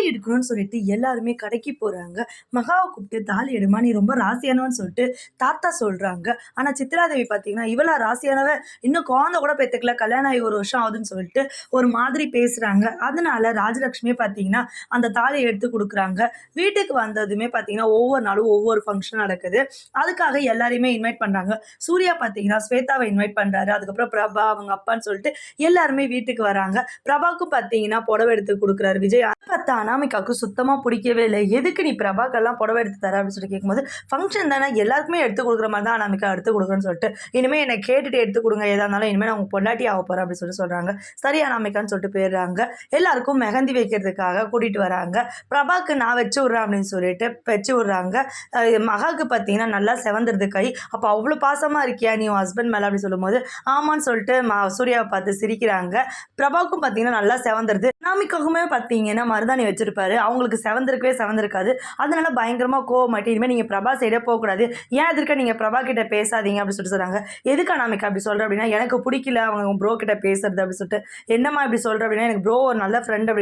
தாலி எடுக்கணும்னு சொல்லிட்டு எல்லாருமே கடைக்கு போகிறாங்க மகாவை கூப்பிட்டு தாலி எடுமா நீ ரொம்ப ராசியானவன்னு சொல்லிட்டு தாத்தா சொல்கிறாங்க ஆனால் சித்ராதேவி பார்த்தீங்கன்னா இவளா ராசியானவ இன்னும் குழந்தை கூட பெற்றுக்கல கல்யாணம் ஆகி ஒரு வருஷம் ஆகுதுன்னு சொல்லிட்டு ஒரு மாதிரி பேசுகிறாங்க அதனால ராஜலக்ஷ்மி பார்த்தீங்கன்னா அந்த தாலியை எடுத்து கொடுக்குறாங்க. வீட்டுக்கு வந்ததுமே பார்த்தீங்கன்னா ஒவ்வொரு நாளும் ஒவ்வொரு ஃபங்க்ஷன் நடக்குது. அதுக்காக எல்லாரையுமே இன்வைட் பண்ணுறாங்க சூர்யா பார்த்தீங்கன்னா ஸ்வேதாவை இன்வைட் பண்ணுறாரு அதுக்கப்புறம் பிரபா அவங்க அப்பான்னு சொல்லிட்டு எல்லாருமே வீட்டுக்கு வராங்க. பிரபாவுக்கும் பார்த்தீங்கன்னா புடவை எடுத்து கொடுக்குறாரு. விஜய் அதை அனாமிகாவுக்கு சுத்தமாக பிடிக்கவே இல்லை. எதுக்கு நீ பிரபாக்கெல்லாம் புடவை எடுத்து தர அப்படின்னு சொல்லி கேட்கும்போது ஃபங்க்ஷன் தானே எல்லாருக்குமே எடுத்து கொடுக்குற மாதிரி தான் அனாமிகா எடுத்து கொடுக்குறேன்னு சொல்லிட்டு இனிமேல் என்னை கேட்டுட்டு எடுத்து கொடுங்க எதாக இருந்தாலும் இனிமேல் நான் பொண்டாட்டி ஆக போகிறேன் அப்படின்னு சொல்லிட்டு சொல்கிறாங்க சரி அனாமிகான்னு சொல்லிட்டு போயிடுறாங்க. எல்லாருக்கும் மெஹந்தி வைக்கிறதுக்காக கூட்டிகிட்டு வராங்க. பிரபாக்கு நான் வச்சு விட்றேன் அப்படின்னு சொல்லிட்டு வச்சு விட்றாங்க. மகாவுக்கு பார்த்தீங்கன்னா நல்லா செவந்துருது கை. அப்போ அவ்வளோ பாசமாக இருக்கியா நீ உன் ஹஸ்பண்ட் மேலே அப்படின்னு சொல்லும்போது ஆமான்னு சொல்லிட்டு மா சூர்யாவை பார்த்து சிரிக்கிறாங்க. பிரபாவுக்கும் பார்த்தீங்கன்னா நல்லா செவந்துருது. நாமிக்காவுக்குமே பார்த்தீங்கன்னா மருதாணி வச்சிருப்பாரு. அவங்களுக்கு செவந்திருக்கவே செவந்திருக்காது அதனால பயங்கரமாக கோவமாட்டி இனிமேல் நீங்கள் பிரபா சைடே போகக்கூடாது. ஏன் எதிர்க்க நீங்கள் பிரபா கிட்ட பேசாதீங்க அப்படின்னு சொல்லிட்டு சொல்கிறாங்க எதுக்கு அனாமிகா அப்படி சொல்கிறேன் அப்படின்னா எனக்கு பிடிக்கல அவங்க ப்ரோ கிட்ட பேசுறது அப்படின்னு சொல்லிட்டு. என்னம்மா இப்படி சொல்கிற அப்படின்னா எனக்கு ப்ரோ ஒரு நல்ல ஃப்ரெண்ட் அப்படி